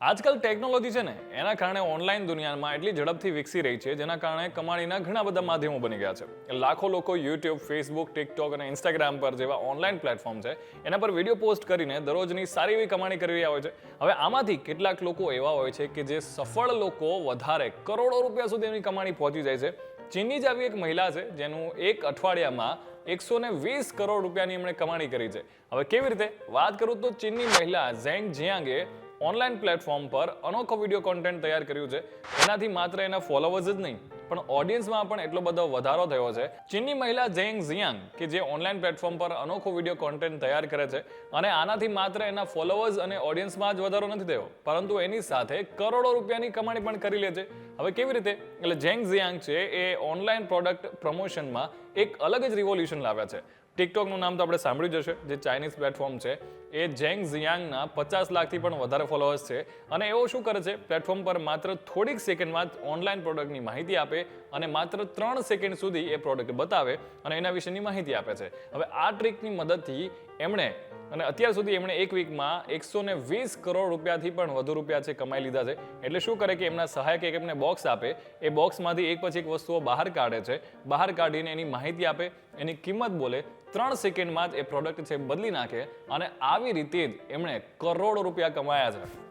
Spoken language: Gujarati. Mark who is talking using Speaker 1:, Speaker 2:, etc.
Speaker 1: આજકાલ ટેકનોલોજી છે ને, એના કારણે ઓનલાઈન દુનિયામાં એટલી ઝડપથી વિકસી રહી છે, જેના કારણે કમાણીના ઘણા બધા માધ્યમો બની ગયા છે. લાખો લોકો યુટ્યુબ ફેસબુક ટિકટોક અને ઇન્સ્ટાગ્રામ પર જેવા ઓનલાઈન પ્લેટફોર્મ છે, એના પર વીડિયો પોસ્ટ કરીને દરરોજની સારી એવી કમાણી કરી રહ્યા હોય છે. હવે આમાંથી કેટલાક લોકો એવા હોય છે કે જે સફળ લોકો વધારે કરોડો રૂપિયા સુધી એમની કમાણી પહોંચી જાય છે. ચીનની જ આવી એક મહિલા છે, જેનું એક અઠવાડિયામાં એકસો ને વીસ કરોડ રૂપિયાની એમણે કમાણી કરી છે. હવે કેવી રીતે? વાત કરું તો ચીનની મહિલા ઝેંગ જિયાંગે ઓનલાઈન પ્લેટફોર્મ પર અનોખો વીડિયો કોન્ટેન્ટ તૈયાર કર્યું છે. એનાથી માત્ર એના ફોલોવર્સ જ નહીં પણ ઓડિયન્સમાં પણ એટલો બધો વધારો થયો છે. ચીનની મહિલા ઝેંગ ઝિયાંગ, કે જે ઓનલાઈન પ્લેટફોર્મ પર અનોખો વીડિયો કોન્ટેન્ટ તૈયાર કરે છે અને આનાથી માત્ર એના ફોલોઅર્સ અને ઓડિયન્સમાં જ વધારો નથી થયો, પરંતુ એની સાથે કરોડો રૂપિયાની કમાણી પણ કરી લે છે. હવે કેવી રીતે? એટલે ઝેંગ ઝિયાંગ છે એ ઓનલાઈન પ્રોડક્ટ પ્રમોશનમાં એક અલગ જ રિવોલ્યુશન લાવ્યા છે. ટિકટોકનું નામ તો આપણે સાંભળ્યું જ હશે, જે ચાઇનીઝ પ્લેટફોર્મ છે, એ જેંગ ઝિયાંગના પચાસ લાખથી પણ વધારે ફોલોઅર્સ છે અને એવો શું કરે છે? પ્લેટફોર્મ પર માત્ર થોડીક સેકન્ડમાં ઓનલાઈન પ્રોડક્ટની માહિતી આપે અને માત્ર ત્રણ સેકન્ડ સુધી એ પ્રોડક્ટ બતાવે અને એના વિશેની માહિતી આપે છે. હવે આ ટ્રીકની મદદથી એમણે અને અત્યાર સુધી એમણે એક વીકમાં એકસો ને વીસ કરોડ રૂપિયાથી પણ વધુ રૂપિયા છે કમાઈ લીધા છે. એટલે શું કરે કે એમના સહાયક એક એમને બોક્સ આપે, એ બોક્સમાંથી એક પછી એક વસ્તુઓ બહાર કાઢે છે. બહાર કાઢીને એની માહિતી આપે, એની કિંમત બોલે, ત્રણ સેકન્ડમાં જ એ પ્રોડક્ટ છે બદલી નાખે અને આવી રીતે જ એમણે કરોડો રૂપિયા કમાયા છે.